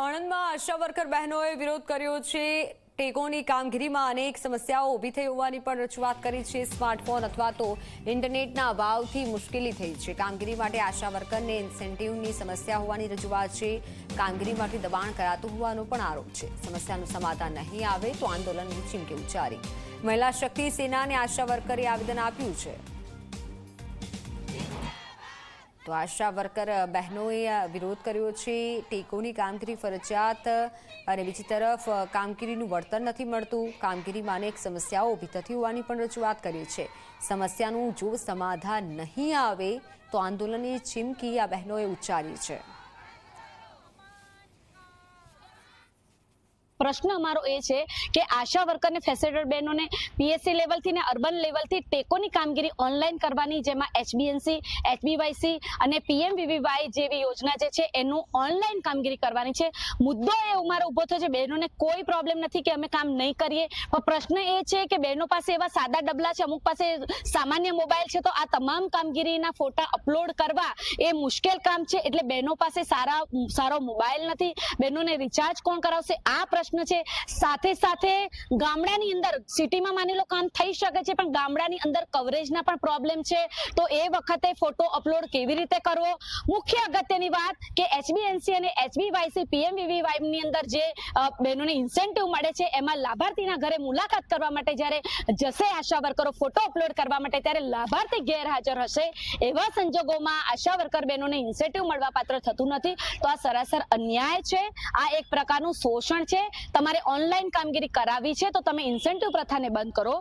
આણંદમાં આશા વર્કર બહેનોએ વિરોધ કર્યો છે. ટેકોની કામગીરીમાં અનેક સમસ્યાઓ ઊભી થઈ હોવાની પણ રજૂઆત કરી છે સ્માર્ટફોન અથવા તો ઇન્ટરનેટના અભાવથી મુશ્કેલી થઈ છે. કામગીરી માટે આશા વર્કરને ઇન્સેન્ટિવની સમસ્યા હોવાની રજૂઆત છે. કામગીરી માટે દબાણ કરાતું હોવાનો પણ આરોપ છે. સમસ્યાનું સમાધાન નહીં આવે તો આંદોલનની ચીમકી ઉચ્ચારી. મહિલા શક્તિ સેનાને આશા વર્કરે આવેદન આપ્યું છે. તો આશા વર્કર બહેનોએ વિરોધ કર્યો છે. ટેકોની કામગીરી ફરજિયાત અને બીજી તરફ કામગીરીનું વળતર નથી મળતું. કામગીરીમાં અનેક સમસ્યાઓ ઊભી થતી હોવાની પણ રજૂઆત કરી છે. સમસ્યાનું જો સમાધાન નહીં આવે, તો આંદોલનની ચીમકી આ બહેનોએ ઉચ્ચારી છે. પ્રશ્ન અમારો એ છે કે આશા વર્કરને ફેસિલિટેટર બહેનોને પીએસસી લેવલથી ને અર્બન લેવલથી ટેકોની કામગીરી ઓનલાઈન કરવાની, જેમાં એચબીએનસી એચબીવાયસી અને પીએમવીવીવાય જેવી યોજના જે છે એનું ઓનલાઈન કામગીરી કરવાની છે. મુદ્દો એ અમારો ઊભો થયો છે, બહેનોને કોઈ પ્રોબ્લેમ નથી કે અમે કામ નહીં કરીએ. પણ પ્રશ્ન એ છે કે બહેનો પાસે એવા સાદા ડબલા છે, અમુક પાસે સામાન્ય મોબાઈલ છે, તો આ તમામ કામગીરીના ફોટા અપલોડ કરવા એ મુશ્કેલ કામ છે. એટલે બહેનો પાસે સારા, સારો મોબાઈલ નથી. બહેનોને રિચાર્જ કોણ કરાવશે? આ પ્રશ્ન છે. સાથે સાથે ગામડાની અંદર સિટીમાં માની લો કામ થઈ શકે છે, પણ ગામડાની અંદર કવરેજના પણ પ્રોબ્લેમ છે. તો એ વખતે ફોટો અપલોડ કેવી રીતે કરવો? મુખ્ય અગત્યની વાત કે એચબીએનસી અને એચબીવાયસી પીએમવીવીવાયની અંદર જે બહેનોને ઇન્સેન્ટિવ મળે છે, એમાં લાભાર્થીના ઘરે મુલાકાત કરવા માટે જ્યારે જશે આશા વર્કરો ફોટો અપલોડ કરવા માટે, ત્યારે લાભાર્થી ગેરહાજર હશે. એવા સંજોગોમાં આશા વર્કર બહેનોને ઇન્સેન્ટિવ મળવા પાત્ર થતું નથી. તો આ સરાસર અન્યાય છે. આ એક પ્રકારનું શોષણ છે. તમારે ઓનલાઈન કામગીરી કરાવી છે તો તમે ઇન્સેન્ટિવ પ્રથાને બંધ કરો.